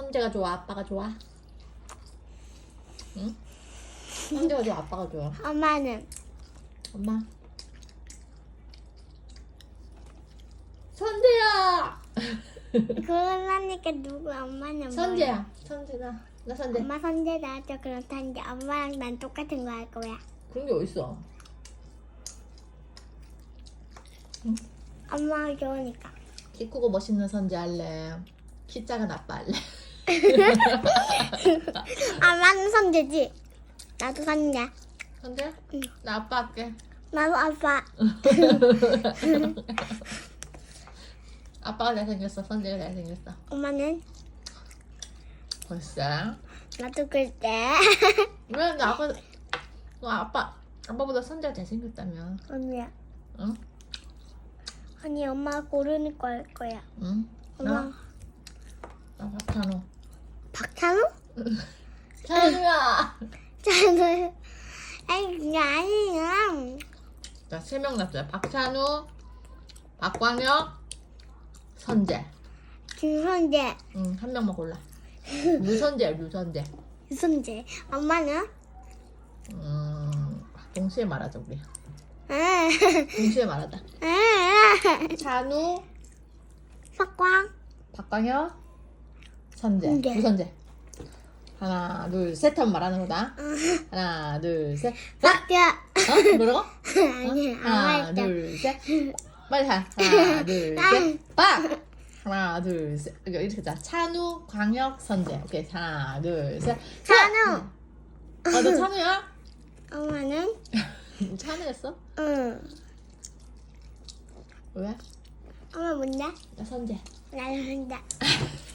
선재가 좋아, 아빠가 좋아? 응? 선재가 좋아, 아빠가 좋아? 엄마는 엄마. 선재야. 그러니까 누구 엄마는 선재야. 선재나. 나 선재. 엄마 선재 나왔죠 그렇다는데 엄마랑 난 똑같은 거 할 거야 그런 게 어딨어? 엄마가 좋으니까 키 크고 멋있는 선재 할래. 키 작은 아빠 할래. 엄마는 선재지 나도 선재 선재? 응. 나 아빠 할게. 나도 아빠 아빠가 잘생겼어. 선재가 잘생겼어. 엄마는 벌써? 나도 그때 왜나 아빠 너 아빠 아빠보다 선재가 잘생겼다며? 언니야 응? 아니 엄마 고르는 거할 거야 응? 엄마 나? 나 박찬호. 박찬호? 찬우야. 찬호 아니 그게 아니야 자 세 명 났어요. 박찬우, 박광혁, 선재. 김선재 응 한 명만 골라. 류선재야 류선재. 유선재 엄마는? 음 동시에 말하자 우리. 아, 동시에 말하자. 아, 찬우, 석광 박광혁, 선재. 네. 류선재. 하나 둘 셋 하면 말하는 거다. 하나 둘 셋. 박자 어? 뭐라고? 아니 하나, 안 둘, 셋. 빨리 하. 하나, 둘, 셋. 빡! 하나, 둘, 셋. 이렇게 자. 찬우, 광혁, 선재. 오케이. 하나, 둘, 셋. 찬우 어, 너 찬우야? 엄마는? 찬우였어? 응 왜? 엄마 뭔데? 나 선재. 나는 선재